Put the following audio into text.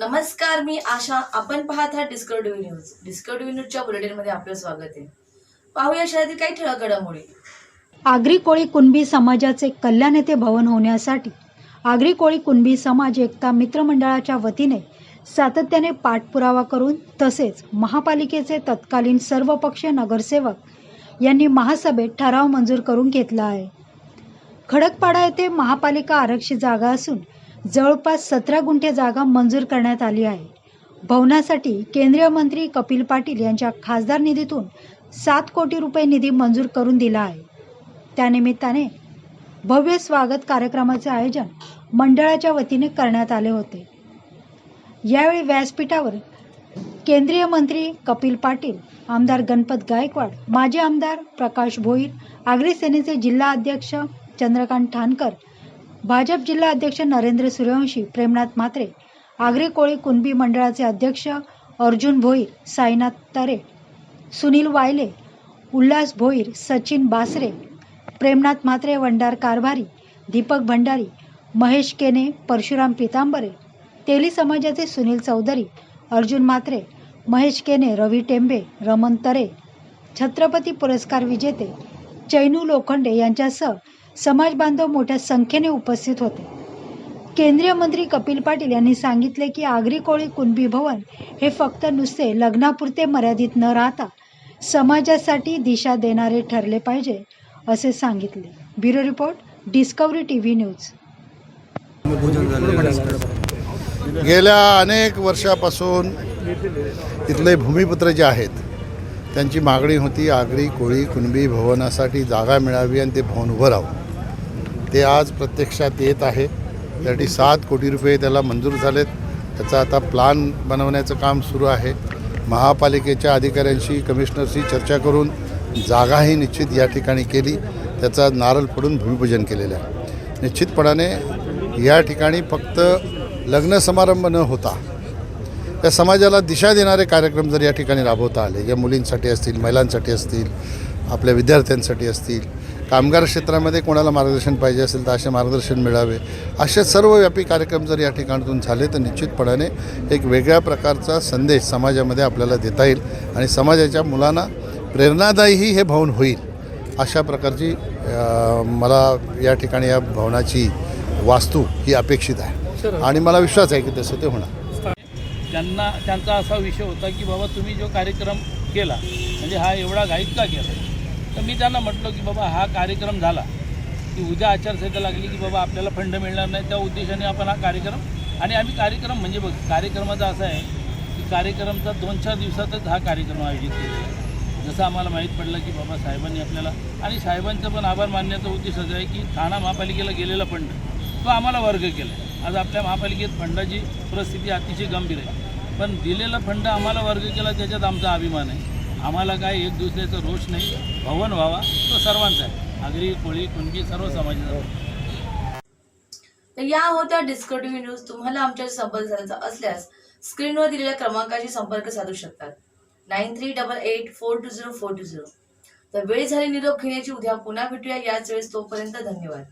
नमस्कार मी आशा. आपण पाहत आहात डिस्कवरी न्यूज डिस्कवरी न्यूजच्या बुलेटिनमध्ये आपलं स्वागत आहे. पाहूया शहरातील काही ठळक घडामोडी आगरी कोळी कुणबी समाजाचे कल्याण येथे भवन होण्यासाठी आगरी कोळी कुणबी समाज एकता मित्रमंडळाच्या वतीने सातत्याने पाठपुरावा करून तसेच महापालिकेचे तत्कालीन सर्वपक्षीय नगरसेवक यांनी महासभेत ठराव मंजूर करून घेतला आहे. खडकपाडा येथे महापालिका आरक्षित जागा असून जवळपास सतरा गुंठे जागा मंजूर करण्यात आली आहे. भवनासाठी केंद्रीय मंत्री कपिल पाटील यांच्या खासदार निधीतून सात कोटी रुपये निधी मंजूर करून दिला आहे. त्यानिमित्ताने भव्य स्वागत कार्यक्रमाचे आयोजन मंडळाच्या वतीने करण्यात आले होते. यावेळी व्यासपीठावर केंद्रीय मंत्री कपिल पाटील आमदार गणपत गायकवाड माजी आमदार प्रकाश भोईर आगरी सेनेचे जिल्हा अध्यक्ष चंद्रकांत ठाणकर भाजप जिल्हा अध्यक्ष नरेंद्र सूर्यवंशी प्रेमनाथ म्हात्रे आगरी कोळी कुणबी मंडळाचे अध्यक्ष अर्जुन भोईर साईनाथ तरे सुनील वायले उल्हास भोईर सचिन बासरे प्रेमनाथ म्हात्रे वंडार कारभारी दीपक भंडारी महेश केने परशुराम पितांबरे तेली समाजाचे सुनील चौधरी अर्जुन म्हात्रे महेश केने रवी टेंबे रमन तरे छत्रपती पुरस्कार विजेते चैनू लोखंडे यांच्यासह समाज बांधव मोठ्या संख्येने उपस्थित होते. केंद्रीय मंत्री कपिल पाटील यांनी सांगितले की आगरी कोळी कुणबी भवन हे फक्त नुसते लग्नापुरते मर्यादित न राहता समाजासाठी दिशा देणारे ठरले पाहिजे असे सांगितले. Bureau report Discovery T V news. गेल्या अनेक वर्षापासून इथले भूमिपुत्र जे आहेत त्यांची मागणी होती आगरी कोळी कुणबी भवनासाठी जागा मिळावी आणि ते भवन उभं राहावं. ते आज प्रत्यक्षात येत आहे. त्यासाठी सात कोटी रुपये त्याला मंजूर झालेत. त्याचा आता प्लान बनवण्याचं काम सुरू आहे. महापालिकेच्या अधिकाऱ्यांशी कमिशनरशी चर्चा करून जागाही निश्चित या ठिकाणी केली. त्याचा नारळ फोडून भूमिपूजन केलेलं आहे. निश्चितपणाने या ठिकाणी फक्त लग्न समारंभ न होता त्या समाजाला दिशा देणारे कार्यक्रम जर या ठिकाणी राबवता आले या मुलींसाठी असतील महिलांसाठी असतील आपल्या विद्यार्थ्यांसाठी असतील कामगार क्षेत्रामध्ये कोणाला मार्गदर्शन पाहिजे असेल तर असे मार्गदर्शन मिळावे. असे सर्वव्यापी कार्यक्रम जर या ठिकाणातून झाले तर निश्चितपणाने एक वेगळ्या प्रकारचा संदेश समाजामध्ये आपल्याला देता येईल आणि समाजाच्या मुलांना प्रेरणादायी हे भवन होईल. अशा प्रकारची मला या ठिकाणी या भवनाची वास्तू ही अपेक्षित आहे. आणि मला विश्वास आहे की तसं ते होणार. त्यांना त्यांचा असा विषय होता की बाबा तुम्ही जो कार्यक्रम केला म्हणजे हा एवढा घाईत का केला? तर मी त्यांना म्हटलं की बाबा हा कार्यक्रम झाला की उद्या आचारसंहिता लागली की बाबा आपल्याला फंड मिळणार नाही. त्या उद्देशाने आपण हा कार्यक्रम आणि आम्ही कार्यक्रम म्हणजे बघ कार्यक्रमाचा असा आहे की कार्यक्रमचा दोन चार दिवसातच हा कार्यक्रम आयोजित केलेला आहे. जसं आम्हाला माहीत पडलं की बाबा साहेबांनी आपल्याला आणि साहेबांचं पण आभार मानण्याचा उद्देश असा आहे की ठाणा महापालिकेला गेलेला फंड तो आम्हाला वर्ग केला आहे आज आपल्या महापालिकेत फंडाची परिस्थिती अतिशय गंभीर आहे. पण दिलेला फंड आम्हाला वर्ग केला त्याच्यात आमचा अभिमान आहे. आम्हाला काय एक दुसऱ्याचा रोष नाही. भवन व्हावा तो सर्वांचा आहे. आगरी कोळी कुणबी सर्व समाजाचा तर या होत्या डिस्कटिव्ह न्यूज तुम्हाला आमच्याशी संपर्क साधायचा असल्यास स्क्रीनवर दिलेल्या क्रमांकाशी संपर्क साधू शकतात. Nine three double eight four two zero four two zero तर वेळ झाली निरोप घेण्याची. उद्या पुन्हा भेटूया. याच वेळेस तोपर्यंत धन्यवाद.